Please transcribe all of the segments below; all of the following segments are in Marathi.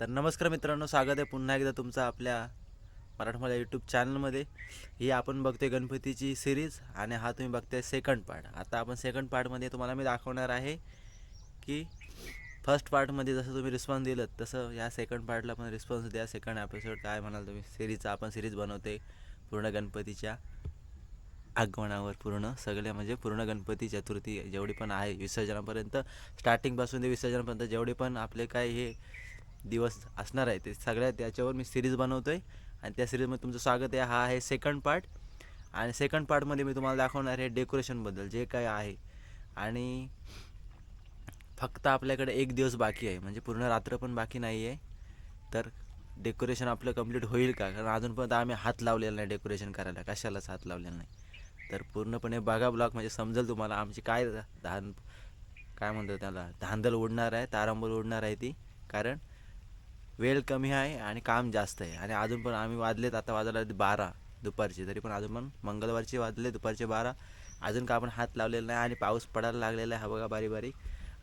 तर नमस्कार मित्रांनो स्वागत आहे पुन्हा एकदा तुमचं आपल्या मराठमोळ्या यूट्यूब चॅनलमध्ये ही आपण बघतोय गणपतीची सिरीज आणि हा तुम्ही बघताय सेकंड पार्ट आता आपण सेकंड पार्टमध्ये तुम्हाला मी दाखवणार आहे की फर्स्ट पार्टमध्ये जसं तुम्ही रिस्पॉन्स दिलं तसं या सेकंड पार्टला पण रिस्पॉन्स द्या. सेकंड एपिसोड काय म्हणाल तुम्ही? सिरीजचा आपण सिरीज बनवते पूर्ण गणपतीच्या आगमनावर पूर्ण सगळे म्हणजे पूर्ण गणपती चतुर्थी जेवढी पण आहे विसर्जनापर्यंत स्टार्टिंगपासून ते विसर्जनापर्यंत जेवढे पण आपले काय हे दिवस असणार आहे. ते सगळ्या त्याच्यावर मी सिरीज बनवतो आहे आणि त्या सिरीजमध्ये तुमचं स्वागत आहे. हा आहे सेकंड पार्ट आणि सेकंड पार्टमध्ये मी तुम्हाला दाखवणार आहे डेकोरेशनबद्दल जे काय आहे. आणि फक्त आपल्याकडे एक दिवस बाकी आहे. म्हणजे पूर्ण रात्र पण बाकी नाही आहे तर डेकोरेशन आपलं कंप्लीट होईल का? कारण अजूनपर्यंत आम्ही हात लावलेला नाही डेकोरेशन करायला. कशालाच हात लावलेला नाही. तर पूर्णपणे बघा ब्लॉक म्हणजे समजेल तुम्हाला आमची काय धान काय म्हणतो त्याला? धांदल उडणार आहे तारांबळ उडणार आहे ती. कारण वेळ कमी आहे आणि काम जास्त आहे. आणि अजून पण आम्ही वाजलेत आता वाजायला बारा दुपारचे. तरी पण अजून पण मंगळवारचे वाजले दुपारचे बारा. अजून का आपण हात लावलेला नाही आणि पाऊस पडायला लागलेला आहे हा बघा बारीक बारीक.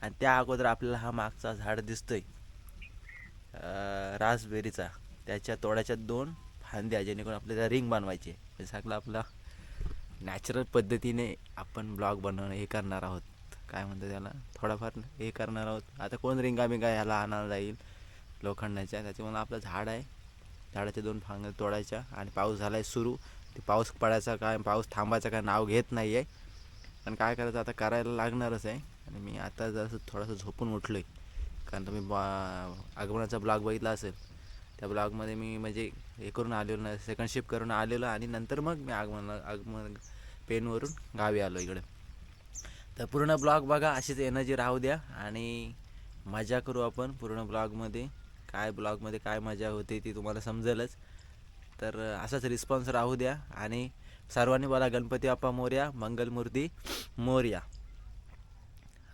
आणि त्या अगोदर आपल्याला हा मागचा झाड दिसतोय. रासबेरीचा. त्याच्या तोड्याच्या दोन फांद्या जेणेकरून आपल्याला रिंग बनवायची म्हणजे सगळं आपला नॅचरल पद्धतीने आपण ब्लॉग बनवणं हे करणार आहोत. काय म्हणतो त्याला? थोडाफार हे करणार आहोत. आता कोण रिंगा बिंगा ह्याला आणायला जाईल? लोखंडाच्या. त्याच्यामुळे आपलं झाड आहे. झाडाच्या दोन फांग तोडायच्या आणि पाऊस झाला आहे सुरू. ते पाऊस पडायचा काय पाऊस थांबायचं काय नाव घेत नाही आहे पण काय करायचं आता करायला लागणारच आहे. आणि मी आता जसं थोडंसं झोपून उठलो आहे कारण तुम्ही बा आगमनाचा ब्लॉग बघितला असेल. त्या ब्लॉगमध्ये मी म्हणजे हे करून आलेलो नाही सेकंड शिफ्ट करून आलेलो आणि नंतर मग मी आगमन आगमन पेनवरून गावी आलो इकडे. तर पूर्ण ब्लॉग बघा अशीच एनर्जी राहू द्या आणि मजा करू आपण पूर्ण ब्लॉगमध्ये. काय ब्लॉगमध्ये काय मजा होते ती तुम्हाला समजेलच. तर असाच रिस्पॉन्स राहू द्या. आणि सर्वांनी बोला गणपती बाप्पा मोर्या मंगलमूर्ती मोर्या.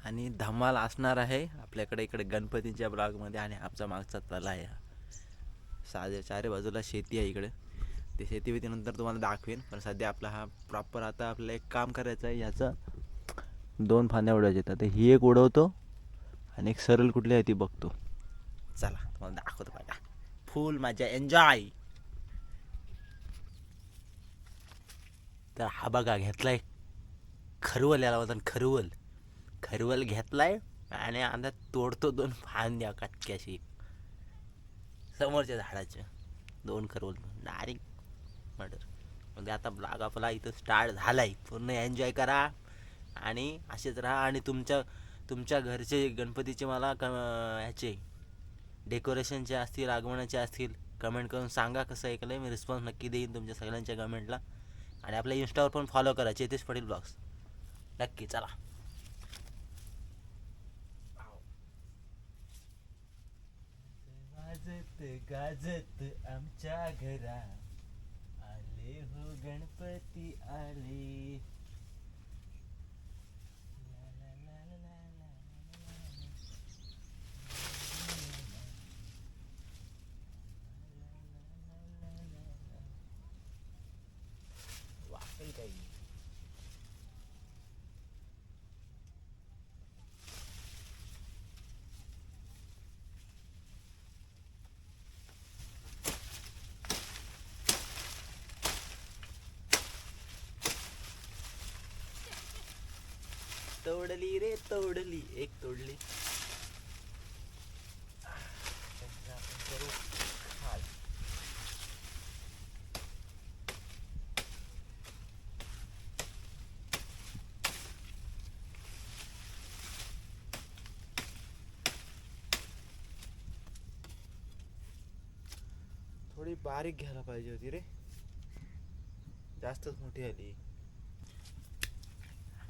आणि धमाल असणार आहे आपल्याकडे इकडे गणपतींच्या ब्लॉगमध्ये आणि आमचा मागचा तला आहे हा. साध्या बाजूला शेती आहे इकडे. ते शेती बिती तुम्हाला दाखवेन पण सध्या आपला हा प्रॉपर आता आपलं एक काम करायचं आहे याचं दोन फांद्या उडवायच्या तर ही एक उडवतो आणि एक सरळ कुठली आहे ती बघतो. चला तुम्हाला दाखवतो बघा. फुल मजा एन्जॉय तर हा बघा घेतलाय खरवल याला होता खरवल. खरवल घेतलाय आणि आता तोडतो दोन फांद्या कटक्याशी. समोरच्या झाडाचे दोन खरवल. डायरेक्ट मर्डर म्हणजे आता ब्लॉग आपला इथं स्टार्ट झालाय. पूर्ण एन्जॉय करा आणि असेच राहा. आणि तुमच्या तुमच्या घरचे गणपतीचे मला क ह्याचे डेकोरेशनचे असतील आगमनाचे असतील कमेंट करून सांगा कसं ऐकलं आहे मी रिस्पॉन्स नक्की देईन तुमच्या सगळ्यांच्या कमेंटला आणि आपल्या इन्स्टावर पण फॉलो करा चेतेश पटेल ब्लॉग्स नक्की चला. गाजत गाजत आमच्या घरा. आले हो गणपती आले. तोडली रे तोडली. एक तोडली. करू थोडी बारीक घ्यायला पाहिजे होती रे. जास्तच मोठी आली.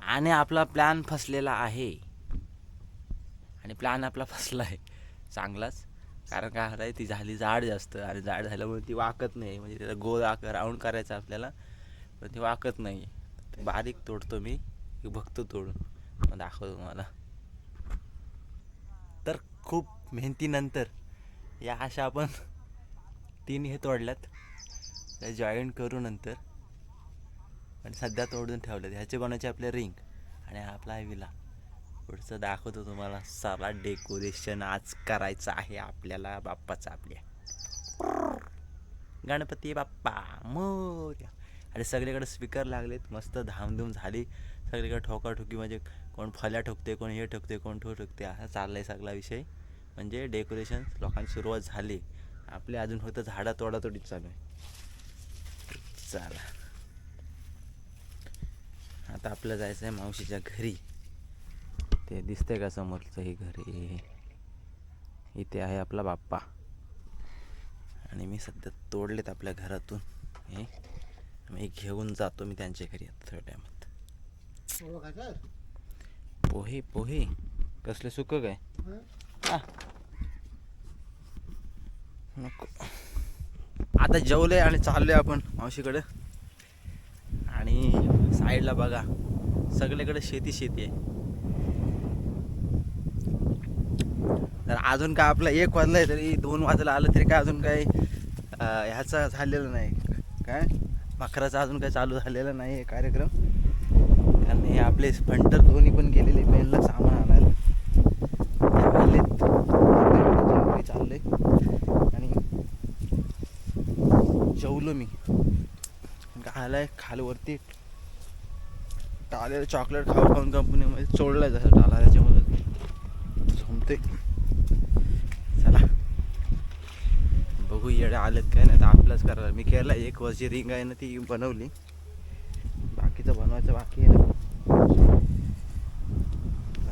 आणि आपला प्लॅन फसलेला आहे. आणि प्लॅन आपला फसला आहे. चांगलाच. कारण काय आहे ती झाली जाड जास्त. आणि जाड झाल्यामुळे ती वाकत नाही. म्हणजे त्याचा गोल आकार राऊंड करायचा आपल्याला. पण ती वाकत नाही. बारीक तोडतो मी. बघतो तोडून. मग दाखवतो तुम्हाला. तर खूप मेहनतीनंतर या अशा आपण तीन हे तोडल्यात. त्या जॉईंट करू नंतर. पण सध्या तोडून ठेवलेत. ह्याचे बनवायचे आपले रिंग आणि आपला आहे विला. पुढचं दाखवतो तुम्हाला. सारा डेकोरेशन आज करायचं आहे आपल्याला बाप्पाचं आपल्या गणपती बाप्पा मोर्या. आणि सगळीकडे स्पीकर लागलेत. मस्त धामधूम झाली. सगळीकडे ठोकाठोकी म्हणजे कोण फल्या ठोकते कोण हे ठोकते कोण ठो ठोकते. असा चाललाय सगळा विषय. म्हणजे डेकोरेशन लोकांची सुरुवात झाली. आपली अजून फक्त झाडा तोडातोडीच चालू आहे. चला. आता आपलं जायचं आहे मावशीच्या घरी. ते दिसतंय का समोरचं हे घर? इथे आहे आपला बाप्पा. आणि मी सध्या तोडलेत आपल्या घरातून. हे मी घेऊन जातो मी त्यांच्या घरी आता थोड्या टायमात पोहे पोहे. कसले सुक काय? नको. आता जेवले आणि चाललोय आपण मावशीकडे. साईडला बघा. सगळीकडे शेती शेती आहे. तर अजून काय आपलं एक वाजलंय तरी दोन वाजला आलं तरी काय अजून काही ह्याचा झालेलं नाही. काय? मखराचं अजून काही चालू झालेला नाही आहे कार्यक्रम. कारण हे आपले फंटर दोन्ही पण गेलेले मेनला सामान आणायला. ते आलेत. चाललंय आणि जेवलो मी. आलाय खालवरती टालेलं चॉकलेट खाऊ खाऊन कंपनीमध्ये चोळलाय जसं टाला त्याच्यामध्ये झोमते चला. बघू येडे आलेत काय नाही तर आपलंच करायला. मी केला एक वर्षी रिंग आहे ना ती बनवली. बाकीचं बनवायचं बाकी आहे ना.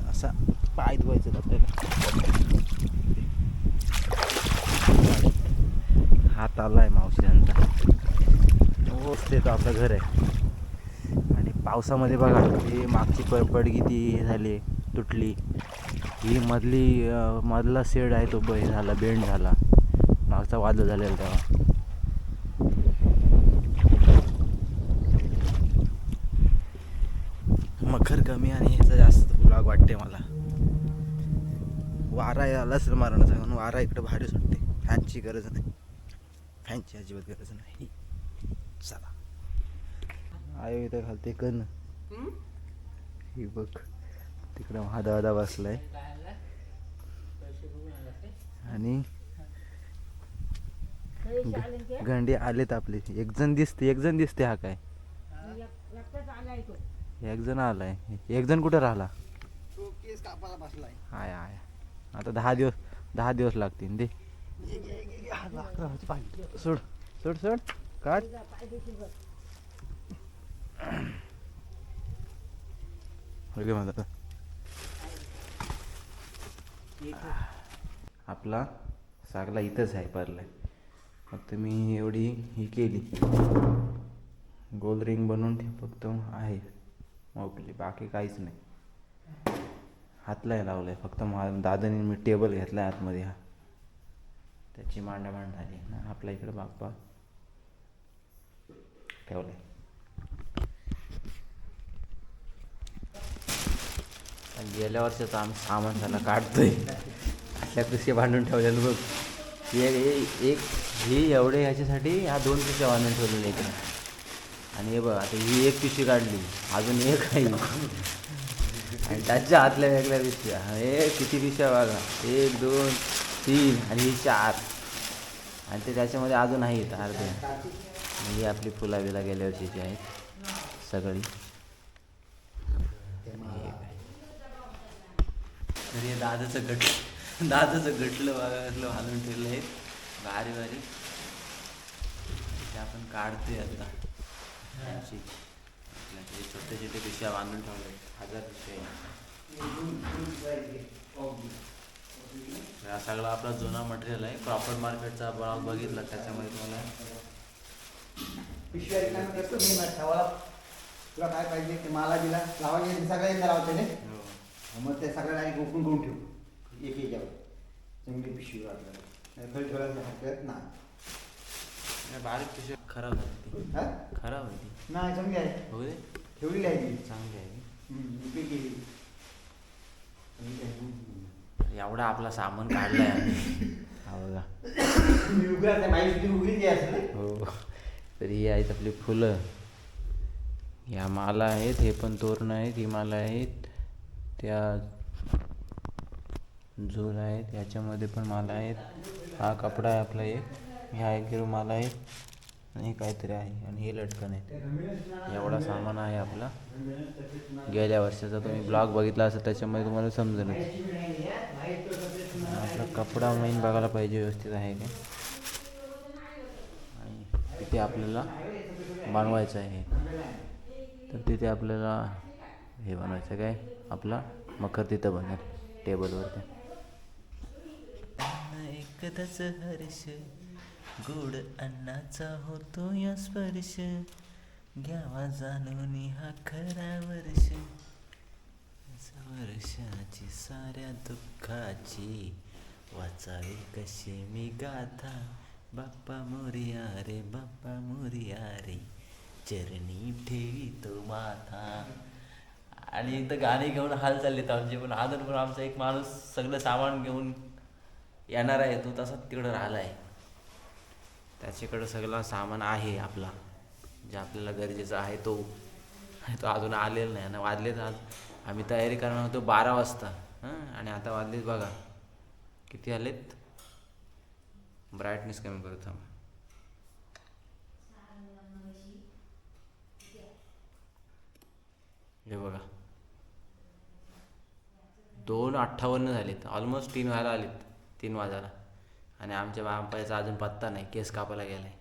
असा पाय धुवायचं आपल्याला. हात आलाय मावशीयांचा हो ते तर आपलं घर आहे. पावसामध्ये बघा ही मागची प पडगी ती हे झाली तुटली. ही मधली मधला शेड आहे तो ब- हे झाला बेंड झाला. मागचा वादळ झालेला तेव्हा. मखर कमी आणि ह्याचा जास्त ब्लॉग वाटते मला. वारा आलाच मारण्याचा म्हणून वारा इकडे भारी सुटते. फॅनची गरज नाही. फॅनची अजिबात गरज नाही. चला. आयो इथं घालते कन ही बघ तिकडं महादा वादा बसलाय. आणि गंडी आलेत आपले. एक जण दिसते एक जण दिसते हा काय. एक जण आलाय. एक जण कुठे राहिला? हाय हाय. आता दहा दिवस दहा दिवस लागतील दे. सोड सोड सोड. काढ. माझा आपला सागला इथंच आहे परलाय मग तुम्ही एवढी ही केली. गोल रिंग बनवून ठेव फक्त आहे. मोकली बाकी काहीच नाही. हातलाय आहे फक्त मा दादाने मी टेबल घेतलाय आतमध्ये हा. त्याची मांडा मांड झाली. ना आपल्या इकडे बाप्पा ठेवलं आहे गेल्या वर्षाचं आम्ही सामान झाला काढतोय. आपल्या पिशे बांधून ठेवलेलं बघ. एक एक- एक ही एवढे ह्याच्यासाठी ह्या दोन पिशव्या बांधून ठेवलेल्या इकडे. आणि हे बघ आता ही एक पिशवी काढली. अजून एक आहे. आणि त्याच्या आतल्या वेगळ्या पिशव्या. हे किती पिशव्या बघा. एक दोन तीन आणि ही चार. आणि ते त्याच्यामध्ये अजून आहेत अर्धे. ही आपली फुला बिला गेल्या वर्षीची आहेत सगळी. तर हे दादाचं गट दादाचं गटलं घालून ठेवलं आहे भारी भारी. ते आपण काढतोय आता. छोटे छोटे पिशव्या बांधून ठेवले हजार पिशव्या हा सगळा आपला जुना मटेरियल आहे. प्रॉपर मार्केटचा ब्लॉग बघितला त्याच्यामध्ये तुम्हाला पिशव्या तुला काय पाहिजे ते मला दिला. लावायचे सगळ्यांना लावते. मग ते सगळ्या डायरेक्ट ओपन करून ठेवू. एक याच्यावर. चांगली पिशवी वाटलं खाली ठेवायला हात करत ना. नाही, बारीक पिशवी खराब झाली ती हा? खराब होती. नाही चांगली आहे. हो दे. ठेवलेली आहे ती चांगली आहे. एवढा आपला सामान काढलाय हा बघा. उघडा त्या उघडी असेल हो. तर आहेत आपली फुलं. या माला आहेत हे पण तोरणं आहेत ही माला आहेत. त्या झोल आहेत याच्यामध्ये पण माला आहेत. हा कपडा आहे आपला एक ह्या एक रुमाल आहे आणि हे काहीतरी आहे आणि हे लटकन आहे एवढा सामान आहे आपला. गेल्या वर्षाचा तुम्ही ब्लॉग बघितला असेल त्याच्यामध्ये तुम्हाला समजेलच. आपला कपडा मेन बघायला पाहिजे व्यवस्थित आहे का? आणि तिथे आपल्याला बनवायचं आहे. तर तिथे आपल्याला हे बनवायचं काय? आपला मखर तिथं बनेल टेबलवरती. एकदाच हर्ष गोड अन्नाचा होतो या स्पर्श. घ्यावा जाणून हा खरा वर्ष. वर्षाची साऱ्या दुःखाची वाचावी कशी मी गाथा. बाप्पा मोरिया रे बाप्पा मोरिया रे चरणी ठेवी तो माथा. आणि इथं गाणी घेऊन हाल चाललेत आमचे. पण अजून पण आमचा एक माणूस सगळं सामान घेऊन येणार आहे. तो तसा तिकडं राहिला आहे. त्याच्याकडं सगळं सामान आहे आपला. जे आपल्याला गरजेचं आहे तो. तो अजून आलेला नाही. आणि वाजलेत आज. आम्ही तयारी करणार होतो बारा वाजता. हां? आणि आता वाजलेत बघा. किती आलेत? ब्राईटनेस कमी करत थांबा. हे बघा. दोन अठ्ठावन्न झालेत. ऑलमोस्ट तीन व्हायला आलेत. तीन वाजायला. आणि आमच्या बापाचा अजून पत्ता नाही. केस कापायला गेलाय.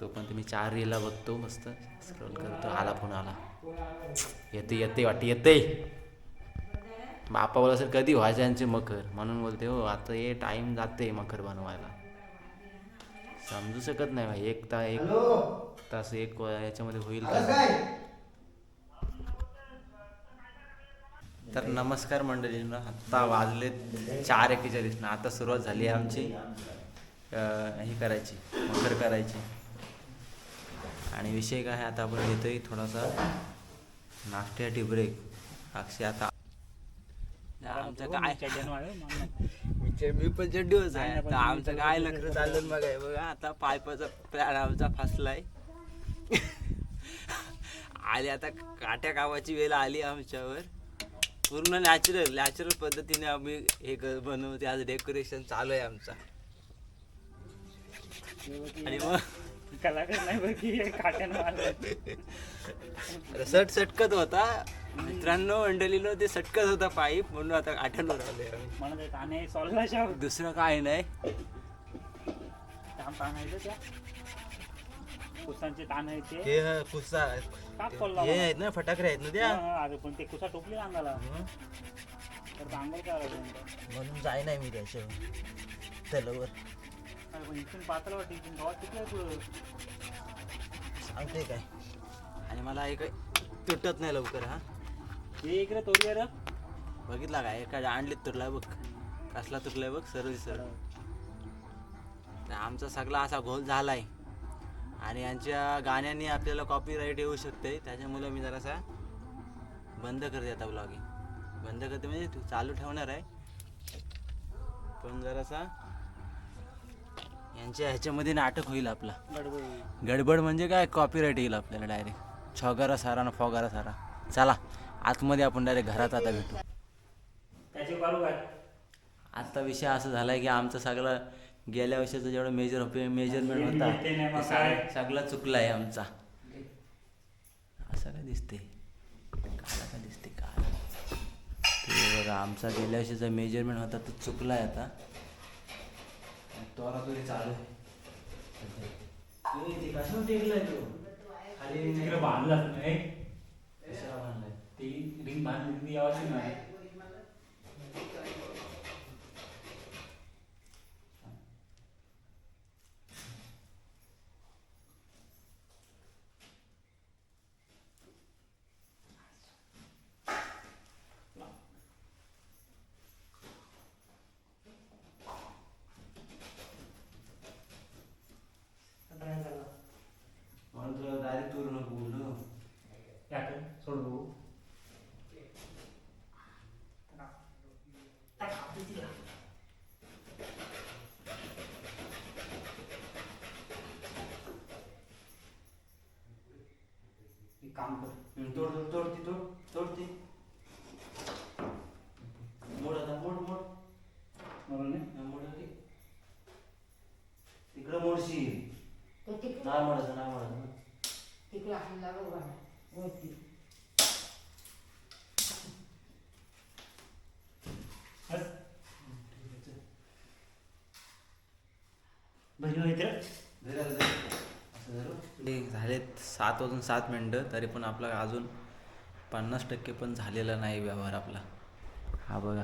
तो पण तुम्ही चार रीला बघतो मस्त. स्क्रोल करतो. आला फोन आला. येते येते वाटते. येते बापा बोला सर कधी व्हायचे यांचे मकर? म्हणून बोलते हो आता ये टाइम जाते मकर बनवायला. समजू शकत नाही भाई. एक ता एक तास एक याच्यामध्ये होईल का? तर नमस्कार मंडळींना आत्ता वाजले चार एकेचाळीसनं आता सुरुवात झाली आहे आमची. ही करायची मकर करायची. आणि विषय काय आहे आता आपण घेतोय थोडासा नाश्त्यासाठी ब्रेक अक्षय आता आमचं काय मी पण चड्डीवच आहे आता आमचं काय लग्न चाललं बघ आहे बघा आता पायपाचा प्लॅन आमचा फसलाय. आली आता काट्या कामाची वेळ आली आमच्यावर. पूर्ण नॅचरल नॅचरल पद्धतीने आम्ही हे क- बनवते. आज डेकोरेशन चालू आहे आमचा. आणि मग कलाकार नाही बघी काट्यानं आलं सट सटकत होता. मित्रांनो मंडळीनो ते सटकत होता पाईप म्हणून आता आठवण राहिले आम्ही. ताने सॉल्ला दुसरं काय नाही. ताण आहे त्या? कुसांचे ताण आहे ते. हे कुस्सा का खोलला हे आहेत ना फटाकडे आहेत ना त्या. अरे पण ते कुसा टोपली अंगाला. तर आलं तुमचं? म्हणून जाय नाही मी त्याच्यावर तलवर. अरे पण इथून पात्र वाटते इथून गावात किती आहे? सांगते काय? आणि मला काही तुटत नाही लवकर हा. हे इकडे तोडली रे. बघितला काय? एखाद्या आणलीत तुटलाय बघ. कसला तुटलाय बघ सर्व सर आमचा सगळा असा घोल झालाय. आणि यांच्या गाण्याने आपल्याला कॉपीराईट येऊ शकते. त्याच्यामुळे मी जरासा बंद करते आता ब्लॉगिंग बंद करते म्हणजे तू चालू ठेवणार आहे. पण जरासा यांच्या ह्याच्यामध्ये नाटक होईल आपला. गडबड गडबड म्हणजे काय? कॉपीराईट येईल आपल्याला डायरेक्ट छगारा सारा ना फोगारा सारा. चला आतमध्ये आपण डायरेक्ट घरात आता भेटू. आता विषय असा झालाय की आमचा सगळा गेल्या वर्षाचा जेवढा मेजर मेजरमेंट होता? सगळा- चुकला आहे आमचा. असं काय दिसते काला का दिसते काला. ते बघा आमचा गेल्या वर्षीचा मेजरमेंट होता तो चुकला आहे आता. तोरा तरी चालू आहे. कशावर टेकलाय तो? खाली तिकडे बांधला नाही कशाला बांधलाय? ती रिंग बांधली ती यावाची नाही म्हणून तुला डायरेक्ट तू नको बोलू याकडे सोड बघू एक काम कर तोड तोड ती तोड तोड ती म्हणशील तो तिकडे नाही म्हणायचं नाही म्हणायचं तिकडे हल्ला बघा वरती बस. बहिणी मित्र ते झालेत सात वाजून सात मिनटं तरी पण आपला अजून पन्नास टक्के पण झालेला नाही व्यवहार आपला. हा बघा.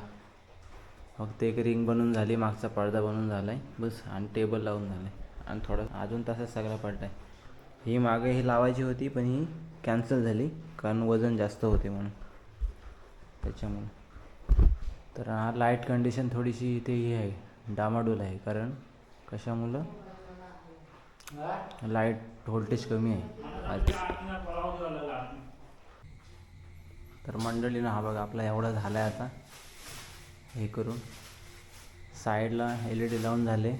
फक्त एक रिंग बनून झाली मागचा पडदा बनून झाला आहे बस आणि टेबल लावून झालं आहे आणि थोडं अजून तसाच सगळा पडला आहे ही मागे ही लावायची होती पण ही कॅन्सल झाली कारण वजन जास्त होते म्हणून. त्याच्यामुळे. तर हा लाइट कंडिशन थोडीशी इथे ही आहे डामाडोल आहे कारण कशामुळं? लाइट व्होल्टेज कमी आहे. आज तर मंडळीनं हा बघा आपला एवढा झाला आहे आता. हे करून. साईडला एल ई डी लावून झाले.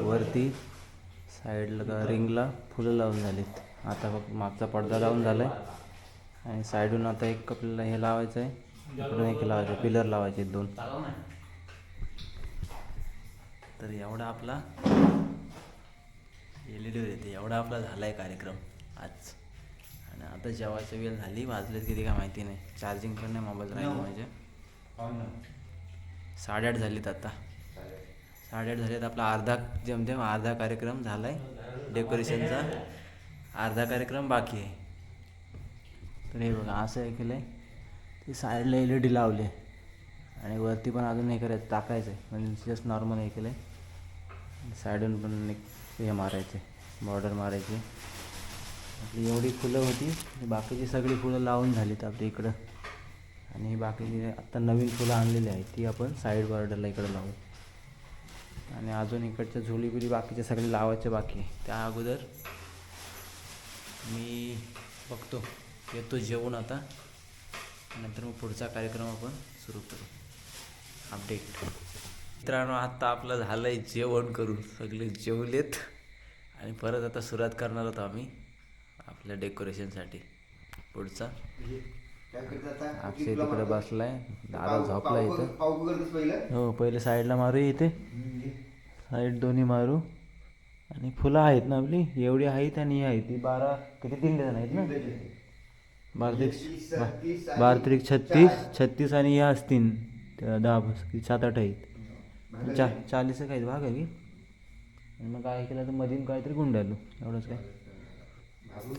वरती. साईडला रिंगला फुलं लावून झालीत. आता बघ मागचा पडदा लावून झाला आहे आणि साईडून आता एक आपल्याला हे लावायचं आहे इकडून एक लावायचं पिलर लावायचे आहेत दोन. तर एवढा आपला एल ई डीवर येते एवढा आपला झाला आहे कार्यक्रम आज. आणि आता जेवायची वेळ झाली वाजलेत किती काय माहिती नाही. चार्जिंग पण नाही मोबाईल राहिली माझ्या साडेआठ झालीत आता. साडेआठ झालेत आपला अर्धा जेमतेम अर्धा कार्यक्रम झाला आहे डेकोरेशनचा अर्धा कार्यक्रम बाकी आहे. तर हे बघा असं हे केलं आहे ते साईडला एल ई डी लावले. आणि वरती पण अजून हे करायचं टाकायचं आहे म्हणजे जस्ट नॉर्मल हे केलं आहे साईडून पण एक हे मारायचे बॉर्डर मारायची. आपली एवढी फुलं होती बाकीची सगळी फुलं लावून झालीत आपल्या इकडं. आणि ही बाकीची आत्ता नवीन फुलं आणलेली आहेत ती आपण साईड बॉर्डरला इकडं लावू. आणि अजून इकडच्या झोली बाकीचे सगळे लावायचे बाकी त्या अगोदर मी बघतो येतो जेवण आता. नंतर मग पुढचा कार्यक्रम आपण सुरू करू. अपडेट मित्रांनो आत्ता आपलं झालं आहे जेवण करून. सगळे जेवलेत. आणि परत आता सुरुवात करणार होतो आम्ही आपल्या डेकोरेशनसाठी. पुढचा. काय करत आता? अक्षय तिकडे बसलाय. दादा झोपला इथं. हो पहिले साईडला मारू इथे. साईड दोन्ही मारू. आणि फुलं आहेत ना आपली? एवढी आहेत आणि ही आहेत. ती बारा किती तीन डझन आहेत ना? बारा बारा त्रिक छत्तीस. छत्तीस आणि ह्या असतील. त्या दहा सात आठ आहेत. चा. चाळीस काय भाग आहे की आणि मग काय केलं तर मधीन काहीतरी गुंडालू एवढंच काय.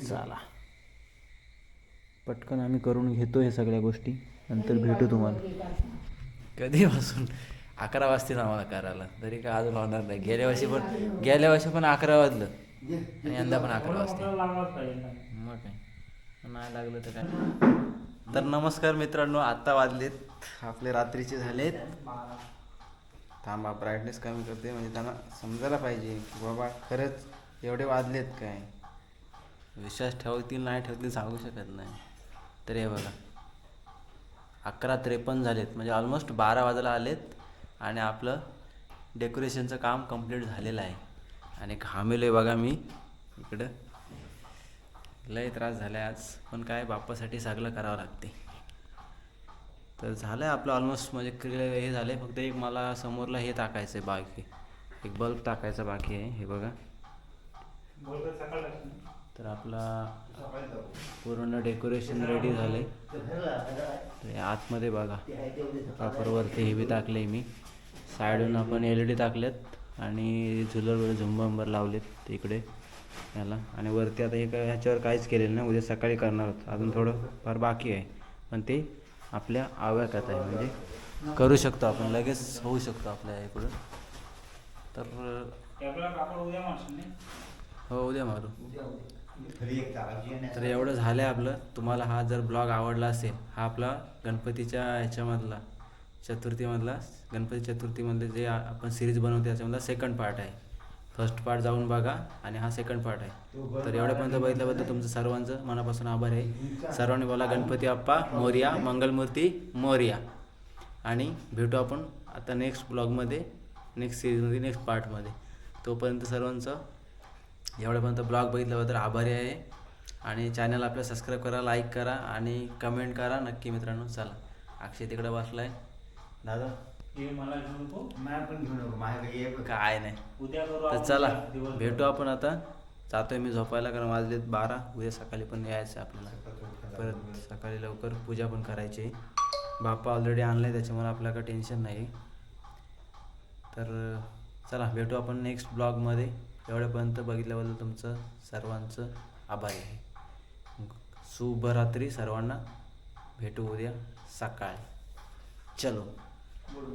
चला. पटकन आम्ही करून घेतो हे सगळ्या गोष्टी. नंतर भेटू तुम्हाला. कधीपासून? अकरा वाजतील आम्हाला करायला. तरी काय अजून होणार नाही. गेल्या वर्षी पण गेल्या वर्षी पण अकरा वाजलं. आणि यंदा पण अकरा वाजते. मग काय? नाही लागलं तर काय? तर नमस्कार मित्रांनो आत्ता वाजलेत. आपले रात्रीचे झालेत. थांबा ब्राईटनेस कमी करते म्हणजे त्यांना समजायला पाहिजे की बाबा खरंच एवढे वाजलेत काय? विश्वास ठेवतील नाही ठेवतील सांगू शकत नाही. तर हे बघा. अकरा त्रेपन्न झालेत म्हणजे ऑलमोस्ट बारा वाजायला आलेत आणि आपलं डेकोरेशनचं काम कंप्लीट झालेलं आहे. आणि घामेलो आहे बघा मी. इकडं. लय त्रास झाला आज. पण काय बाप्पासाठी सगळं करावं लागते तर झालं आहे आपलं ऑलमोस्ट म्हणजे क्लिअर हे झालं आहे फक्त एक मला समोरला हे टाकायचं आहे बाकी. एक बल्ब टाकायचा बाकी आहे. हे बघा. तर आपला पूर्ण डेकोरेशन रेडी झाले तर आतमध्ये बघा. ते प्रॉपरवरती हे बी टाकले मी. साईडून आपण एल ई डी टाकलेत आणि झुलर वगैरे झुंबर लावलेत इकडे. याला. आणि वरती आता हे काय ह्याच्यावर काहीच केलेलं नाही. उद्या सकाळी करणार आहोत. अजून थोडं फार बाकी आहे. पण ते आपल्या आव्याकात आहे. म्हणजे करू शकतो आपण लगेच होऊ शकतो आपल्या इकडं तर हो उद्या मारू. उद्या, उद्या. घरी एक ताजी आहे ना. तर एवढं झालं आहे आपलं. तुम्हाला हा जर ब्लॉग आवडला असेल हा आपला गणपतीच्या ह्याच्यामधला चतुर्थीमधला गणपती चतुर्थीमधले जे आपण सिरीज बनवतो त्याच्यामधला सेकंड पार्ट आहे. फर्स्ट पार्ट जाऊन बघा आणि हा सेकंड पार्ट आहे. तर एवढ्यापर्यंत बघितल्याबद्दल तुमचं सर्वांचं मनापासून आभार आहे. सर्वांनी बोला गणपती आप्पा मोर्या मंगलमूर्ती मोर्या. आणि भेटू आपण आता नेक्स्ट ब्लॉगमध्ये नेक्स्ट सिरीजमध्ये नेक्स्ट पार्टमध्ये तोपर्यंत सर्वांचं एवढ्यापर्यंत ब्लॉग बघितल्याबद्दल आभारी आहे. आणि चॅनल आपल्या सबस्क्राईब करा लाईक करा आणि कमेंट करा. नक्की मित्रांनो चला. अक्षय तिकडे आहे दादा? हे मला घेऊन नको माया पण घेऊ नको माझ्याकडे ये बघ. काय नाही. उद्या करू तर आपण चला दिवसभर. भेटू आपण आता. जातोय मी झोपायला कारण वाजलेत बारा. उद्या सकाळी पण यायचं आहे आपल्याला परत सकाळी लवकर पूजा पण करायची. आहे. बाप्पा ऑलरेडी आणलाय त्याच्यामुळे आपल्याला टेन्शन नाही. तर चला भेटू आपण नेक्स्ट ब्लॉगमध्ये एवढ्यापर्यंत बघितल्याबद्दल तुमचं सर्वांचं आभारी आहे. शुभरात्री सर्वांना. भेटू उद्या सकाळी. चलो.